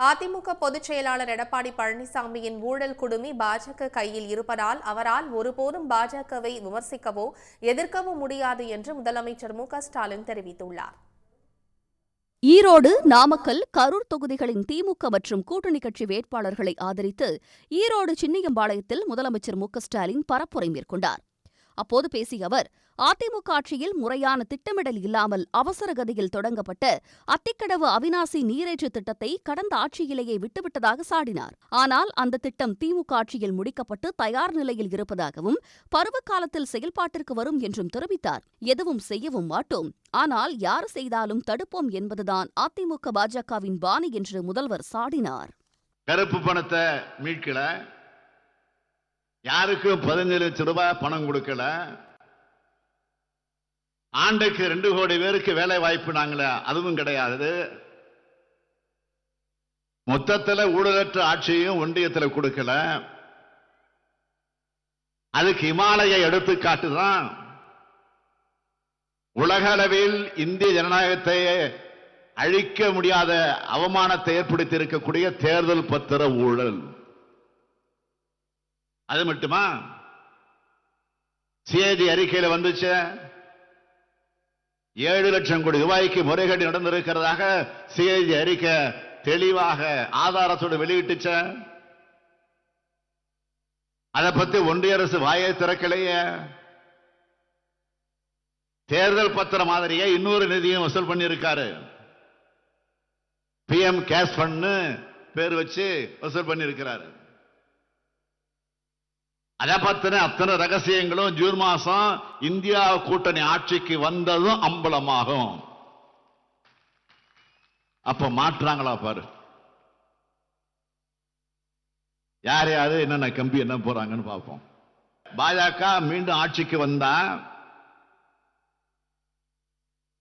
அதிமுக பொதுச் செயலாளர் எடப்பாடி பழனிசாமியின் ஊழல் குடுமி பாஜக கையில் இருப்பதால் அவரால் ஒருபோதும் பாஜகவை விமர்சிக்கவோ எதிர்க்கவோ முடியாது என்று முதலமைச்சர் மு ஸ்டாலின் தெரிவித்துள்ளார். ஈரோடு நாமக்கல் கரூர் தொகுதிகளின் திமுக மற்றும் கூட்டணி கட்சி வேட்பாளர்களை ஆதரித்து ஈரோடு சின்னியம்பாளையத்தில் முதலமைச்சர் மு ஸ்டாலின் பரப்புரை மேற்கொண்டார். அப்போது பேசிய அவர் அதிமுக ஆட்சியில் முறையான திட்டமிடல் இல்லாமல் அவசர கதியில் தொடங்கப்பட்ட அத்திக்கடவு அவினாசி நீரேற்று திட்டத்தை கடந்த ஆட்சியிலேயே விட்டுவிட்டதாக சாடினார். ஆனால் அந்த திட்டம் திமுக ஆட்சியில் முடிக்கப்பட்டு தயார் நிலையில் இருப்பதாகவும் பருவகாலத்தில் செயல்பாட்டிற்கு வரும் என்றும் தெரிவித்தார். எதுவும் செய்யவும் மாட்டோம். ஆனால் யார் செய்தாலும் தடுப்போம் என்பதுதான் அதிமுக பாஜகவின் பாணி என்று முதல்வர் சாடினார். கருப்பு பணத்தை மீட்கல. யாருக்கும் பதினஞ்சு லட்சம் ரூபாய் பணம் கொடுக்கல. ஆண்டுக்கு ரெண்டு கோடி பேருக்கு வேலை வாய்ப்பு நாங்களே அதுவும் கிடையாது. மொத்தத்தில் ஊழலற்ற ஆட்சியும் ஒன்றியத்தில் கொடுக்கல. அதுக்கு இமாலய எடுத்துக்காட்டுதான் உலக அளவில் இந்திய ஜனநாயகத்தை அழிக்க முடியாத அவமானத்தை ஏற்படுத்தி இருக்கக்கூடிய தேர்தல் பத்திர ஊழல். அது மட்டுமா? சிஏஜி அறிக்கையில் வந்துச்சு. ஏழு லட்சம் கோடி ரூபாய்க்கு முறைகேடு நடந்திருக்கிறதாக சிஐஜி அறிக்கை தெளிவாக ஆதாரத்தோடு வெளியிட்டுச்ச. அதை பத்தி ஒன்றிய அரசு வாயை திறக்கலையே. தேர்தல் பத்திர மாதிரியே இன்னொரு நிதியும் வசூல் பண்ணியிருக்காரு. பிஎம் கேஷ் ஃபண்ட் பேர் வச்சு வசூல் பண்ணியிருக்கிறாரு. அதை பத்தின அத்தனை ரகசியங்களும் ஜூன் மாசம் இந்தியா கூட்டணி ஆட்சிக்கு வந்ததும் அம்பலமாகும். அப்ப மாற்றாங்களா பாரு. யார் யாரு என்னென்ன கம்பி என்ன போறாங்கன்னு பார்ப்போம். பாஜக மீண்டும் ஆட்சிக்கு வந்தா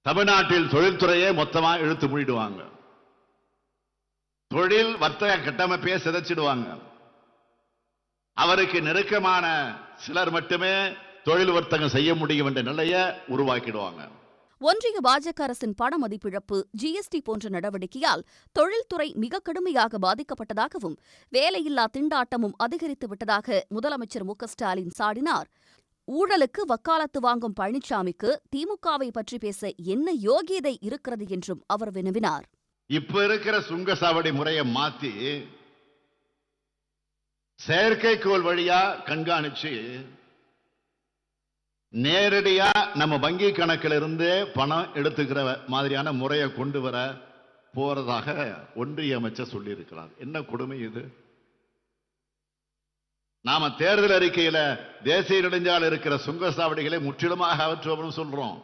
தமிழ்நாட்டில் தொழில்துறையை மொத்தமா இழுத்து மூடிடுவாங்க. தொழில் வர்த்தக கட்டமைப்பையே சிதைச்சிடுவாங்க. அவருக்கு நெருக்கமான சிலர் மட்டுமே தொழில் வர்த்தகம் செய்ய முடியும் என்ற நிலையை உருவாக்கிடுவாங்க. ஒன்றிய பாஜக அரசின் பண மதிப்பிழப்பு ஜிஎஸ்டி போன்ற நடவடிக்கையால் தொழில்துறை மிக கடுமையாக பாதிக்கப்பட்டதாகவும் வேலையில்லா திண்டாட்டமும் அதிகரித்து விட்டதாக முதலமைச்சர் மு ஸ்டாலின் சாடினார். ஊழலுக்கு வக்காலத்து வாங்கும் பழனிசாமிக்கு திமுகவை பற்றி பேச என்ன யோகியதை இருக்கிறது என்றும் அவர் வினவினார். இப்ப இருக்கிற சுங்க சாவடி முறையை மாத்தி செயற்கைக்கோள் வழியா கண்காணிச்சு நேரடியா நம்ம வங்கி கணக்கில் இருந்து பணம் எடுத்துக்கிற மாதிரியான முறையை கொண்டு வர போறதாக ஒன்றிய அமைச்சர் சொல்லியிருக்கிறார். என்ன கொடுமை இது? நாம தேர்தல் அறிக்கையில தேசிய நெடுஞ்சால் இருக்கிற சுங்க சாவடிகளை முற்றிலுமாக அகற்றுவோம்னு சொல்றோம்.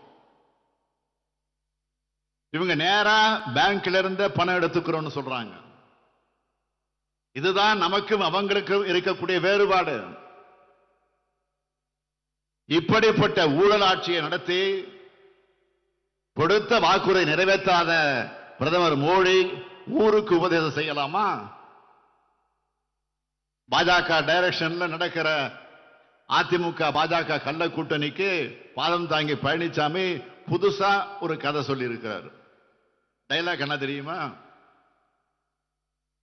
இவங்க நேரா பேங்க்ல இருந்து பணம் எடுத்துக்கிறோம்னு சொல்றாங்க. இதுதான் நமக்கும் அவங்களுக்கும் இருக்கக்கூடிய வேறுபாடு. இப்படிப்பட்ட ஊழல் ஆட்சியை நடத்தி கொடுத்த வாக்குறுதி நிறைவேற்றாத பிரதமர் மோடி ஊருக்கு உபதேசம் செய்யலாமா? பாஜக டைரக்ஷன்ல நடக்கிற அதிமுக பாஜக கள்ள கூட்டணிக்கு பாதம் தாங்கி பழனிசாமி புதுசா ஒரு கதை சொல்லி இருக்கிறார் டைலாக் என்ன தெரியுமா?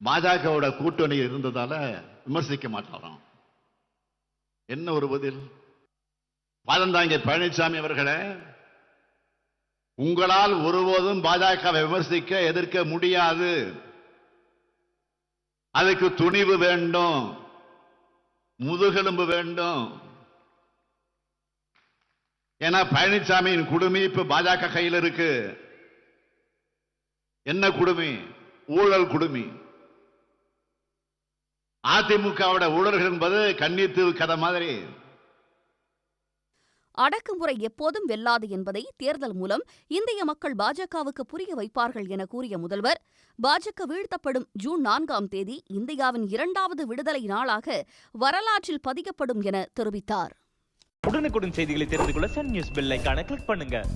பாஜகவோட கூட்டணி இருந்ததால விமர்சிக்க மாட்டாராம். என்ன ஒரு பதில்? பாதந்தாங்கி பழனிசாமி அவர்களே உங்களால் ஒருபோதும் பாஜகவை விமர்சிக்க எதிர்க்க முடியாது. அதுக்கு துணிவு வேண்டும் முதுகெலும்பு வேண்டும். ஏன்னா பழனிசாமியின் குடுமி இப்ப பாஜக கையில் இருக்கு. என்ன குடுமி? ஊழல் குடுமி. அதிமுகவோட ஊழல்கள் என்பது கன்னித்தீவு கதை மாதிரி. அடக்குமுறை எப்போதும் வெல்லாது என்பதை தேர்தல் மூலம் இந்திய மக்கள் பாஜகவுக்கு புரிய வைப்பார்கள் என கூறிய முதல்வர் பாஜக வீழ்த்தப்படும் ஜூன் நான்காம் தேதி இந்தியாவின் இரண்டாவது விடுதலை நாளாக வரலாற்றில் பதிக்கப்படும் என தெரிவித்தார். உடனுக்குடன் செய்திகளை தெரிந்து கொள்ள சன் நியூஸ் பெல் கிளிக் பண்ணுங்க.